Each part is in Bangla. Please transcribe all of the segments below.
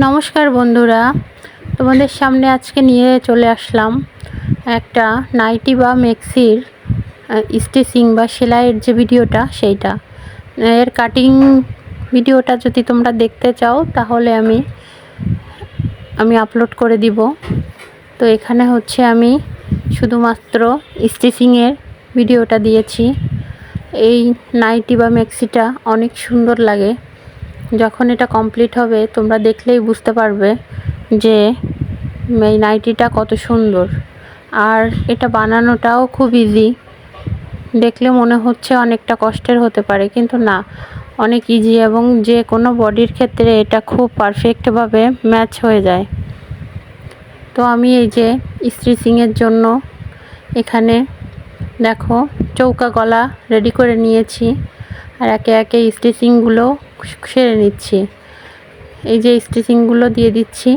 নমস্কার বন্ধুরা, তোমাদের সামনে আজকে নিয়ে চলে আসলাম একটা নাইটি বা মেক্সির স্টিচিং বা সেলাইয়ের যে ভিডিওটা সেইটা। এর কাটিং ভিডিওটা যদি তোমরা দেখতে চাও, তাহলে আমি আমি আপলোড করে দিব। তো এখানে হচ্ছে আমি শুধুমাত্র স্টিচিংয়ের ভিডিওটা দিয়েছি। এই নাইটি বা মেক্সিটা অনেক সুন্দর লাগে। যখন এটা কমপ্লিট হবে, তোমরা দেখলেই বুঝতে পারবে যে এই নাইটিটা কত সুন্দর। আর এটা বানানোটাও খুব ইজি দেখলে মনে হচ্ছে অনেকটা কষ্টের হতে পারে, কিন্তু না। অনেক ইজি এবং যে কোনো বডির ক্ষেত্রে এটা খুব পারফেক্টভাবে ম্যাচ হয়ে যায়। তো আমি এই যে স্টিচিংয়ের জন্য এখানে দেখো চৌকা গলা রেডি করে নিয়েছি। আর একে একে স্টিচিংগুলো সেরে নিচ্ছি। এই যে স্টিচিংগুলো দিয়ে দিচ্ছি।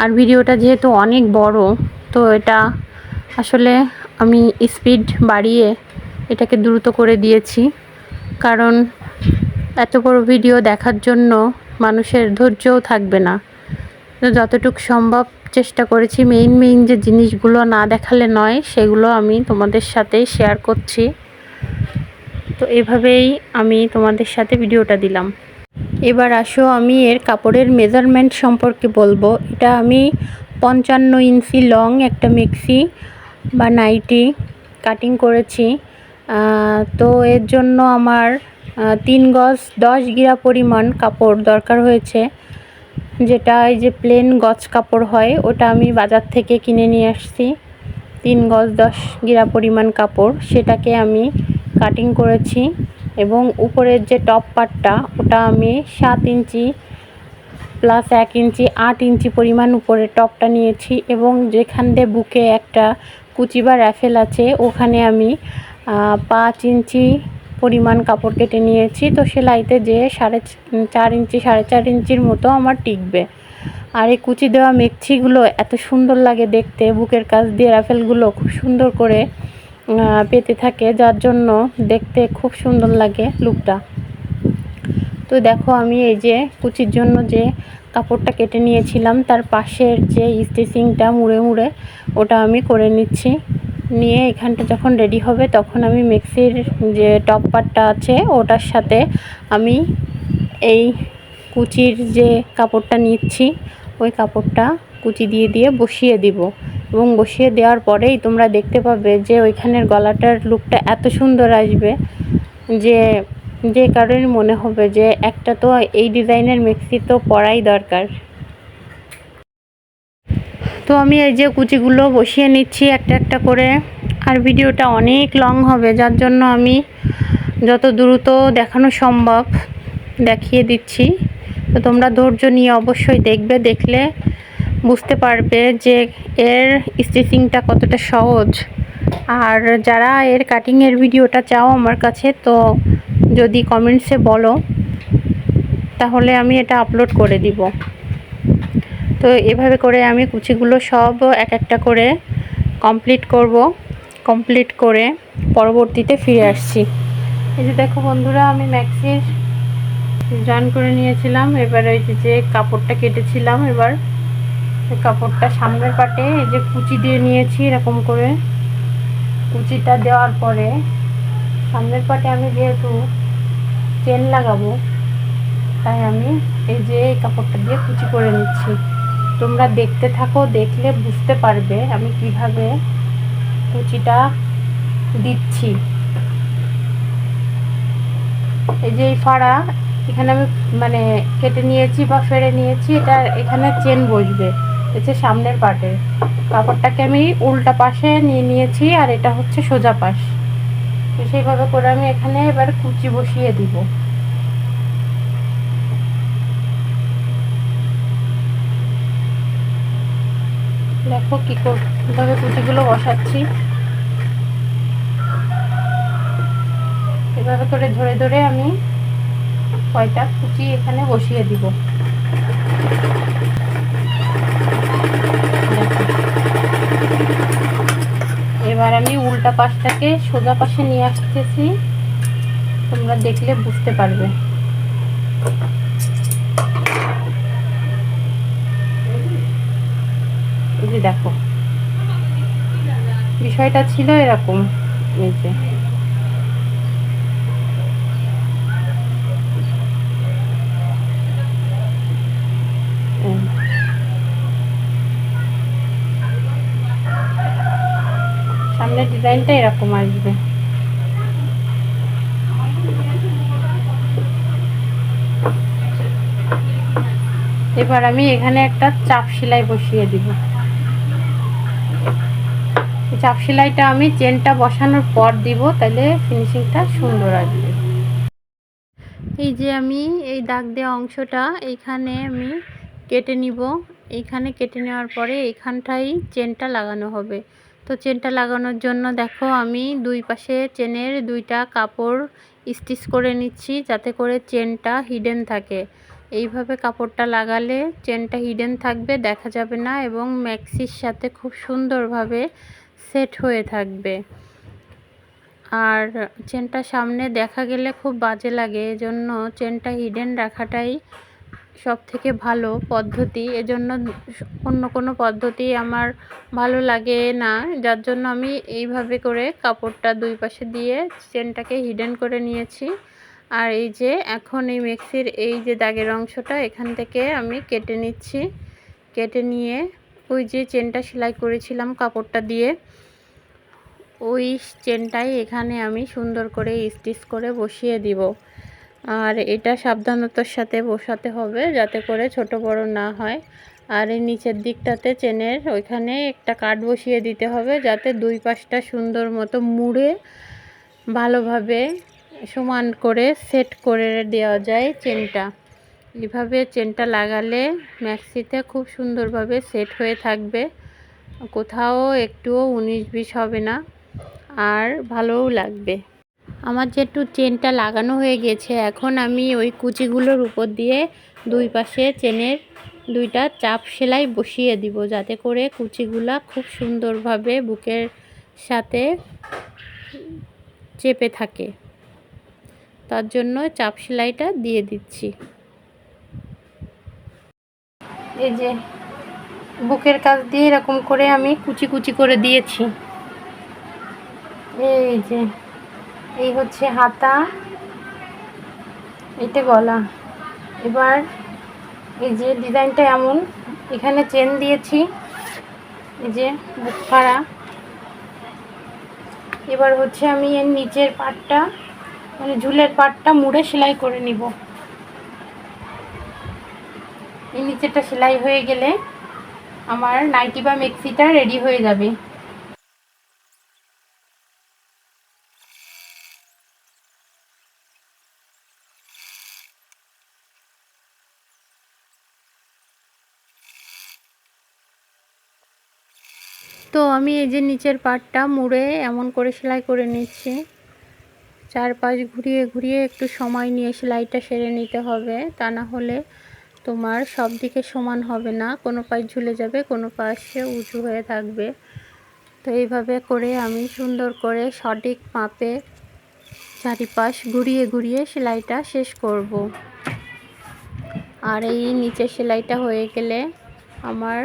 আর ভিডিওটা যেহেতু অনেক বড়, তো এটা আসলে আমি স্পিড বাড়িয়ে এটাকে দ্রুত করে দিয়েছি। কারণ এত বড় ভিডিও দেখার জন্য মানুষের ধৈর্যও থাকবে না। তো যতটুকু সম্ভব চেষ্টা করেছি। মেইন মেইন যে জিনিসগুলো না দেখালে নয়, সেগুলো আমি তোমাদের সাথে শেয়ার করছি। তো এভাবেই আমি তোমাদের সাথে ভিডিওটা দিলাম। এবার আসো, আমি এর কাপড়ের মেজারমেন্ট সম্পর্কে বলব। এটা আমি পঞ্চান্ন ইঞ্চি লং একটা মিক্সি বা নাইটি কাটিং করেছি। তো এর জন্য আমার তিন গজ দশ গিরা পরিমাণ কাপড় দরকার হয়েছে। যেটা এই যে প্লেন গজ কাপড় হয়, ওটা আমি বাজার থেকে কিনে নিয়ে আসছি। তিন গজ দশ গিরা পরিমাণ কাপড়, সেটাকে আমি কাটিং করেছি। এবং উপরের যে টপ পার্টটা ওটা আমি সাত ইঞ্চি প্লাস এক ইঞ্চি, আট ইঞ্চি পরিমাণ উপরে টপটা নিয়েছি এবং যেখান দিয়ে বুকে একটা কুচি বা র্যাফেল আছে, ওখানে আমি পাঁচ ইঞ্চি পরিমাণ কাপড় কেটে নিয়েছি। তো সেলাইতে যে সাড়ে চার ইঞ্চি, সাড়ে চার ইঞ্চির মতো আমার টিকবে। আর এই কুচি দেওয়া মেক্সিগুলো এত সুন্দর লাগে দেখতে, বুকের কাজ দিয়ে র্যাফেলগুলো খুব সুন্দর করে পেতে থাকে, যার জন্য দেখতে খুব সুন্দর লাগে লুকটা। তো দেখো আমি এই যে কুচির জন্য যে কাপড়টা কেটে নিয়েছিলাম, তার পাশের যে স্টিচিংটা মুড়ে মুড়ে, ওটা আমি করে নিচ্ছি। নিয়ে এখানটা যখন রেডি হবে, তখন আমি মিক্সির যে টপ পার্টটা আছে, ওটার সাথে আমি এই কুচির যে কাপড়টা নিচ্ছি, ওই কাপড়টা কুচি দিয়ে দিয়ে বসিয়ে দিব। এবং বসিয়ে দেওয়ার পরেই তোমরা দেখতে পাবে যে ওইখানের গলাটার লুকটা এত সুন্দর আসবে যে যে কারণে মনে হবে যে একটা তো এই ডিজাইনের মিক্সি তো পরাই দরকার। তো আমি এই যে কুচিগুলো বসিয়ে নিচ্ছি একটা একটা করে। আর ভিডিওটা অনেক লং হবে, যার জন্য আমি যত দ্রুত দেখানো সম্ভব দেখিয়ে দিচ্ছি। তো তোমরা ধৈর্য নিয়ে অবশ্যই দেখবে, দেখলে বুঝতে পারবে যে এর স্টিচিংটা কতটা সহজ। আর যারা এর কাটিংয়ের ভিডিওটা চাও আমার কাছে, তো যদি কমেন্টসে বলো, তাহলে আমি এটা আপলোড করে দিব। তো এভাবে করে আমি কুচিগুলো সব এক একটা করে কমপ্লিট করব কমপ্লিট করে পরবর্তীতে ফিরে আসছি। এই যে দেখো বন্ধুরা, আমি ম্যাক্সির জয়েন করে নিয়েছিলাম। এবার ওই যে কাপড়টা কেটেছিলাম এবার কাপড়টা সামনের পাটে, এই যে কুচি দিয়ে নিয়েছি এরকম করে। কুচিটা দেওয়ার পরে সামনের পাটে আমি যেহেতু চেন লাগাবো, তাই আমি এই যে এই কাপড়টা দিয়ে কুচি করে নিচ্ছি। তোমরা দেখতে থাকো, দেখলে বুঝতে পারবে আমি কীভাবে কুচিটা দিচ্ছি। এই যে এই ফাড়া, এখানে আমি মানে কেটে নিয়েছি বা ফেড়ে নিয়েছি, এটা এখানে চেন বসবে। হচ্ছে সামনের পাটে। কাপড়টাকে আমি উল্টা পাশে নিয়ে নিয়েছি আর এটা হচ্ছে সোজা পাশ। তো সেইভাবে করে আমি এখানে এবার কুচি বসিয়ে দিব। দেখো কী কীভাবে কুচিগুলো বসাচ্ছি। এভাবে করে ধরে ধরে আমি কয়টা কুচি এখানে বসিয়ে দিব। এবার আমি উল্টা পাশটাকে সোজা পাশে নিয়ে আসতেছি। তোমরা দেখলে বুঝতে পারবে। দেখো। বিষয়টা ছিল এরকম। এই যে। সামনের ডিজাইনটা এরকম আসবে। এবার আমি এখানে একটা চাপ সেলাই বসিয়ে দিব। চাপ সেলাইটা আমি চেনটা বসানোর পর দিব, তাহলে ফিনিশিংটা সুন্দর আসবে। এই যে আমি এই দাগ দেওয়া অংশটা এইখানে আমি কেটে নিব। এইখানে কেটে নেওয়ার পরে এইখানটাই চেনটা লাগানো হবে। তো চেনটা লাগানোর জন্য দেখো আমি দুই পাশে চেনের দুইটা কাপড় স্টিচ করে নিচ্ছি যাতে করে চেনটা হিডেন থাকে। এইভাবে কাপড়টা লাগালে চেনটা হিডেন থাকবে, দেখা যাবে না এবং ম্যাক্সির সাথে খুব সুন্দরভাবে সেট হয়ে থাকবে। আর চেনটা সামনে দেখা গেলে খুব বাজে লাগে, এজন্য চেনটা হিডেন রাখাটাই সব থেকে ভালো পদ্ধতি। এজন্য অন্য কোনো পদ্ধতি আমার ভালো লাগে না। যার জন্য আমি এইভাবে করে কাপড়টা দুই পাশে দিয়ে চেনটাকে হিডেন করে নিয়েছি। আর এই যে এখন এই মিক্সির এই যে দাগের অংশটা এখান থেকে আমি কেটে নিচ্ছি। কেটে নিয়ে ওই যে চেনটা সেলাই করেছিলাম কাপড়টা দিয়ে, ওই চেনটাই এখানে আমি সুন্দর করে স্টিচ করে বসিয়ে দিব। আর এটা সাবধানতার সাথে বসাতে হবে যাতে করে ছোট বড় না হয়। আর এই নিচের দিকটাতে চেনের ওইখানে একটা কাঠ বসিয়ে দিতে হবে যাতে দুই পাশটা সুন্দর মতো মুড়ে ভালোভাবে সমান করে সেট করে দেওয়া যায় চেনটা। এভাবে চেনটা লাগালে ম্যাক্সিতে খুব সুন্দরভাবে সেট হয়ে থাকবে। কোথাও একটুও উনিশ বিশ হবে না, আর ভালোও লাগবে। আমার যেহেতু চেনটা লাগানো হয়ে গেছে, এখন আমি ওই কুচিগুলোর উপর দিয়ে দুই পাশে চেনের দুইটা চাপ সেলাই বসিয়ে দিব, যাতে করে কুচিগুলা খুব সুন্দরভাবে বুকের সাথে চেপে থাকে। তার জন্য চাপ সেলাইটা দিয়ে দিচ্ছি। এই যে বুকের কাজ দিয়ে এরকম করে আমি কুচি কুচি করে দিয়েছি। এই যে এই হচ্ছে হাতা এটা গলা। এবার এই যে ডিজাইনটা এমন, এখানে চেন দিয়েছি, এই যে বুক ফাড়া। এবার হচ্ছে আমি এর নিচের পাটটা মানে ঝুলের পাটটা মুড়ে সেলাই করে নিব। এই নিচেরটা সেলাই হয়ে গেলে আমার নাইটি বা মেক্সিটা রেডি হয়ে যাবে। তো আমি এই যে নিচের পাটটা মুড়ে এমন করে সেলাই করে নিচ্ছি। চারপাশ ঘুরিয়ে ঘুরিয়ে একটু সময় নিয়ে সেলাইটা সেরে নিতে হবে। তা না হলে তোমার সব দিকে সমান হবে না। কোনো পাশ ঝুলে যাবে, কোনো পাশে উঁচু হয়ে থাকবে। তো এইভাবে করে আমি সুন্দর করে সঠিক মাপে চারিপাশ ঘুরিয়ে ঘুরিয়ে সেলাইটা শেষ করব। আর এই নিচের সেলাইটা হয়ে গেলে আমার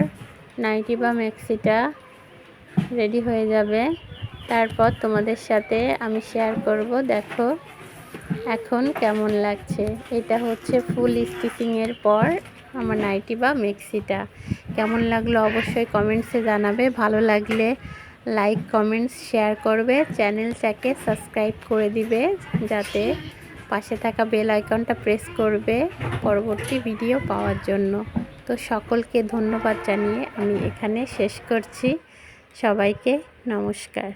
নাইটি বা ম্যাক্সিটা রেডি হয়ে যাবে। তারপর তোমাদের সাথে আমি শেয়ার করব। দেখো এখন কেমন লাগছে। এটা হচ্ছে ফুল স্টিচিংয়ের পর আমার নাইটি বা মেক্সিটা। কেমন লাগল অবশ্যই কমেন্টসে জানাবে। ভালো লাগলে লাইক কমেন্টস শেয়ার করবে। চ্যানেলটাকে সাবস্ক্রাইব করে দিবে যাতে পাশে থাকা বেল আইকনটা প্রেস করবে পরবর্তী ভিডিও পাওয়ার জন্য। তো সকলকে ধন্যবাদ জানিয়ে আমি এখানে শেষ করছি। সবাইকে নমস্কার।